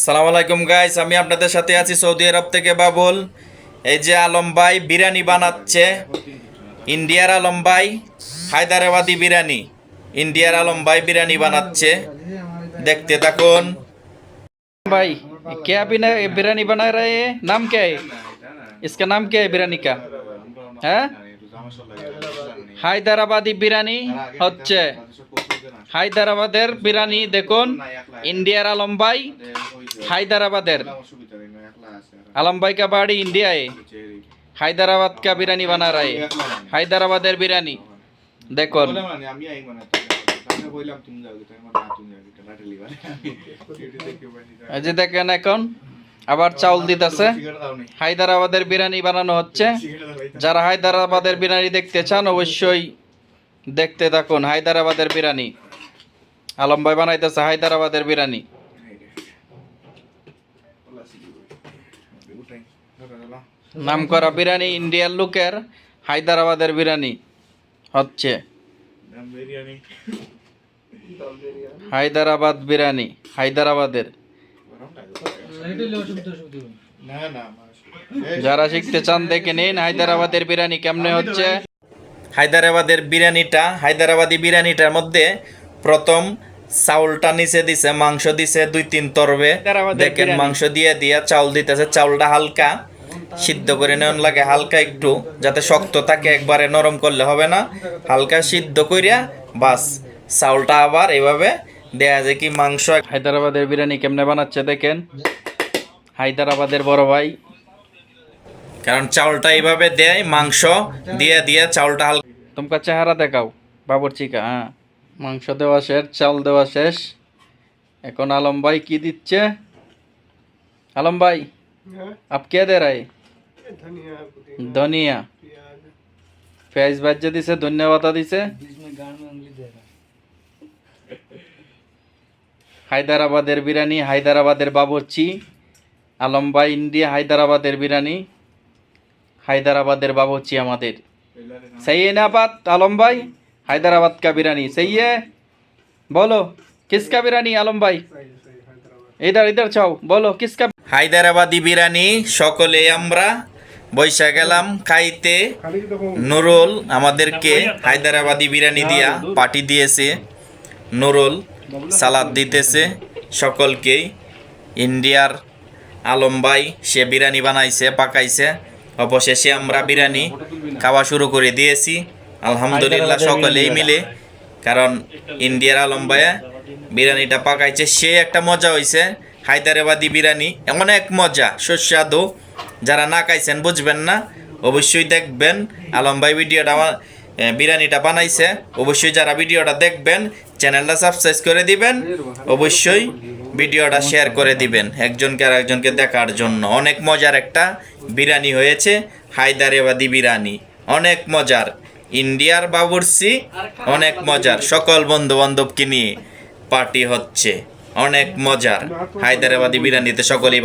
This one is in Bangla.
সালাম আলাইকুম গাইস আমি আপনাদের সাথে আছি সৌদি আরব থেকে বাবুল এই যে আলম ভাই বিরিয়ানি বানাচ্ছে ইন্ডিয়ার আলম ভাই হায়দ্রাবাদি বিরিয়ানি ইন্ডিয়ার আলম ভাই বিরিয়ানি বানাচ্ছে দেখতে থাকুন भाई क्या बिना बिरयानी बना रहे हैं नाम क्या है इसका नाम क्या है बिरयानी का হ্যাঁ হায়দ্রাবাদি বিরিয়ানি হচ্ছে হায়দ্রাবাদের বিরিয়ানি দেখুন ইন্ডিয়ার আলম ভাই হায়দ্রাবাদের আলমবাইকা বাড়ি ইন্ডিয়ায়। হায়দারাবাদ কা বিরিয়ানি বানা রায় হায়দ্রাবাদের বিরিয়ানি। দেখুন। যে দেখেন এখন আবার চাউল দিতেছে। হায়দ্রাবাদের বিরিয়ানি বানানো হচ্ছে। যারা হায়দারাবাদের বিরিয়ানি দেখতে চান অবশ্যই দেখতে থাকুন হায়দ্রাবাদের বিরিয়ানি। আলম ভাই বানাইতেছে হায়দ্রাবাদের বিরিয়ানি। নাম করা বিরিয়ানি ইন্ডিয়ার লোকের হায়দ্রাবাদের বিরিয়ানি হচ্ছে। হায়দ্রাবাদ বিরিয়ানি হায়দ্রাবাদের। যারা শিখতে চান দেখে নিন হায়দ্রাবাদের বিরিয়ানি কেমনে হচ্ছে। হায়দ্রাবাদের বিরিয়ানিটা হায়দ্রাবাদি বিরিয়ানিটার মধ্যে প্রথম চাউলটা নিচে দিছে মাংস দিছে দুই তিন তরবে। দেখেন মাংস দিয়ে দিয়ে চাউল দিতেছে চাউলটা হালকা সিদ্ধ করে নেওয়ার লাগে হালকা একটু যাতে শক্ত থাকে একবারে নরম করলে হবে না। হালকা সিদ্ধ করিয়া বাস চাউলটা আবার এভাবে দেয়া যায় কি মাংস। হায়দ্রাবাদের বিরিয়ানি কেমনে বানাচ্ছে দেখেন। হায়দ্রাবাদের বড় ভাই। কারণ চাউলটা এইভাবে দেয় মাংস দিয়ে দিয়ে চাউলটা হালকা তোমার চেহারা দেখাও বাবুর্চি কা হ্যাঁ। মাংস দেওয়া শেষ চাল দেওয়া শেষ। এখন আলম ভাই কি দিচ্ছে? আলম ভাই হ্যাঁ? আপ কে দে রাই ধনিয়া ফেস ভাজ্যে দিছে ধন্যবাদ দিছে। হায়দ্রাবাদের বিরিয়ানি হায়দ্রাবাদের বাবরচি। আলম ভাই ইন্ডিয়া হায়দ্রাবাদের বিরিয়ানি। হায়দ্রাবাদের বাবরচি আমাদের। সেই এনাবাদ আলম ভাই। হায়দ্রাবাদ কা বিরানি সেই বলো কিসকা বিরানি আলম ভাই? ইধার এদার চাও, বলো কিসকা হায়দ্রাবাদি বিরানি সকলে আমরা বৈশা গেলাম খাইতে। নুরুল আমাদেরকে হায়দ্রাবাদি বিরানি দিয়া পাটি দিয়েছে, নুরুল সালাদ দিতেছে সকলকেই। ইন্ডিয়ার আলম ভাই, সে বিরিয়ানি বানাইছে, পাকাইছে। অবশেষে আমরা বিরিয়ানি খাওয়া শুরু করে দিয়েছি। আলহামদুলিল্লাহ সকলেই মিলে। কারণ ইন্ডিয়ার আলম ভাইয়া বিরিয়ানিটা পাকাইছে সে একটা মজা হয়েছে হায়দ্রাবাদি বিরিয়ানি এমন অনেক মজা সুস্বাদু। যারা না খাইছেন বুঝবেন না অবশ্যই দেখবেন। আলম ভাই ভিডিওটা আমার বিরিয়ানিটা বানাইছে। অবশ্যই যারা ভিডিওটা দেখবেন চ্যানেলটা সাবস্ক্রাইব করে দিবেন। অবশ্যই ভিডিওটা শেয়ার করে দিবেন একজনকে আর একজনকে দেখার জন্য। অনেক মজার একটা বিরিয়ানি হয়েছে হায়দ্রাবাদি বিরিয়ানি। অনেক মজার। ইন্ডিয়ার বাবুর্সি অনেক মজার। সকল বন্ধু বান্ধবকে নিয়ে পার্টি হচ্ছে। অনেক মজার। হায়দ্রাবাদি বিরিয়ানিতে সকলেই